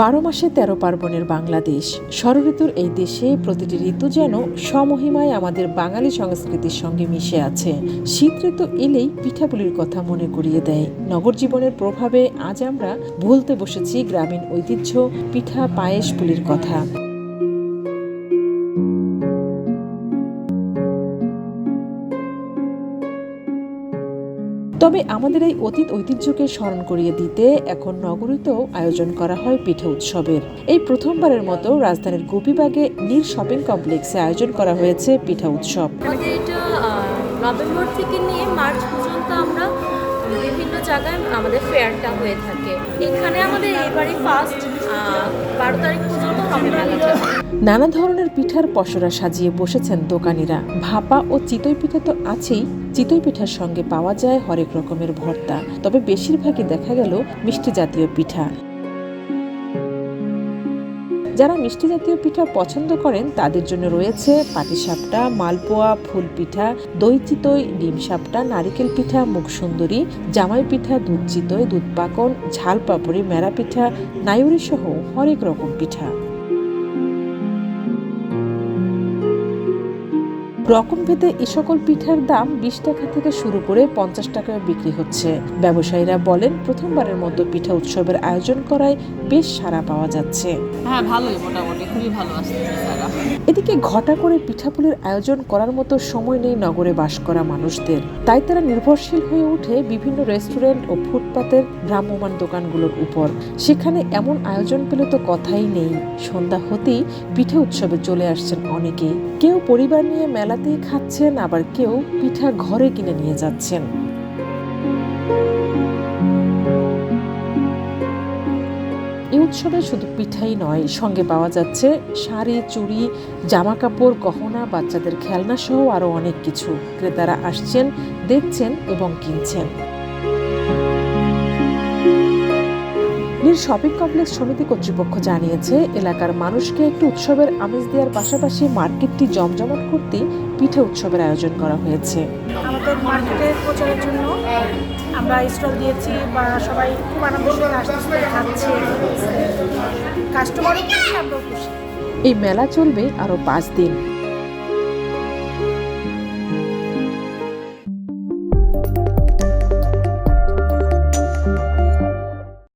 বারো মাসে তেরো পার্বণের বাংলাদেশ। ষড়ঋতুর এই দেশে প্রতিটি ঋতু যেন সমহিমায় আমাদের বাঙালি সংস্কৃতির সঙ্গে মিশে আছে। শীত ঋতু এলেই পিঠাপুলির কথা মনে করিয়ে দেয়। নগর জীবনের প্রভাবে আজ আমরা ভুলতে বসেছি গ্রামীণ ঐতিহ্য, পিঠা, পায়েস, পুলির কথা। তবে আমাদের এই অতীত ঐতিহ্যকে স্মরণ করিয়ে দিতে এখন নগরীতেও আয়োজন করা হয় পিঠে উৎসবের। এই প্রথমবারের মতো রাজধানীর গোপীবাগে নীল শপিং কমপ্লেক্সে আয়োজন করা হয়েছে পিঠা উৎসব। নভেম্বর থেকে নিয়ে মার্চ পর্যন্ত আমরা বিভিন্ন জায়গায় আমাদের ফেয়ারটা হয়ে থাকে। এখানে আমাদের এবারে ফার্স্ট বারো তারিখ পর্যন্ত হবে নানা ধরনের পিঠার পসরা সাজিয়ে বসেছেন দোকানিরা। ভাপা ও চিতই পিঠা তো আছেই, চিতই পিঠার সঙ্গে পাওয়া যায় হরেক রকমের ভর্তা। তবে বেশিরভাগই দেখা গেল মিষ্টি জাতীয় পিঠা। যারা মিষ্টি জাতীয় পিঠা পছন্দ করেন, তাদের জন্য রয়েছে পাটিসাপটা মালপোয়া, ফুল পিঠা, দই চিতই, ডিম সাপটা, নারিকেল পিঠা মুখ সুন্দরী, জামাই পিঠা, দুধ চিতই, দুধ পাকন, ঝাল পাপড়ি, মেরা পিঠা নায়ুরি সহ হরেক রকম পিঠা। রকম ভেদে এ সকল পিঠার দাম বিশ টাকা থেকে শুরু করে পঞ্চাশ টাকায় বিক্রি হচ্ছে। ব্যবসায়ীরা বলেন প্রথমবারের মতো পিঠা উৎসবের আয়োজন করায় বেশ সাড়া পাওয়া যাচ্ছে। হ্যাঁ ভালোই মোটামুটি খুবই ভালো এদিকে ঘটা করে পিঠাপুলির আয়োজন করার মতো সময় নেই নগরে বাস করা মানুষদের। তাই তারা নির্ভরশীল হয়ে ওঠে বিভিন্ন রেস্টুরেন্ট ও ফুটপাতের ভ্রাম্যমান দোকানগুলোর উপর। সেখানে এমন আয়োজন পেলে তো কথাই নেই। সন্ধ্যা হতেই পিঠা উৎসবে চলে আসছেন অনেকে। কেউ পরিবার নিয়ে মেলাতেই খাচ্ছেন, আবার কেউ পিঠা ঘরে কিনে নিয়ে যাচ্ছেন। এই উৎসবে শুধু পিঠাই নয়, সঙ্গে পাওয়া যাচ্ছে শাড়ি, চুড়ি জামা কাপড় গহনা, বাচ্চাদের খেলনা সহ আরও অনেক কিছু। ক্রেতারা আসছেন, দেখছেন এবং কিনছেন। নীল শপিং কমপ্লেক্স সমিতি কর্তৃপক্ষ জানিয়েছে এলাকার মানুষকে একটু উৎসবের আমেজ দেওয়ার পাশাপাশি মার্কেটটি জমজমাট করতে পিঠে উৎসবের আয়োজন করা হয়েছে। আমাদের মার্কেটের প্রচারের জন্য আমরা স্টল দিয়েছি বা সবাই খুব আনন্দের আসতেছে খাচ্ছে। কাস্টমারও খুশি এই মেলা চলবে আরও পাঁচ দিন।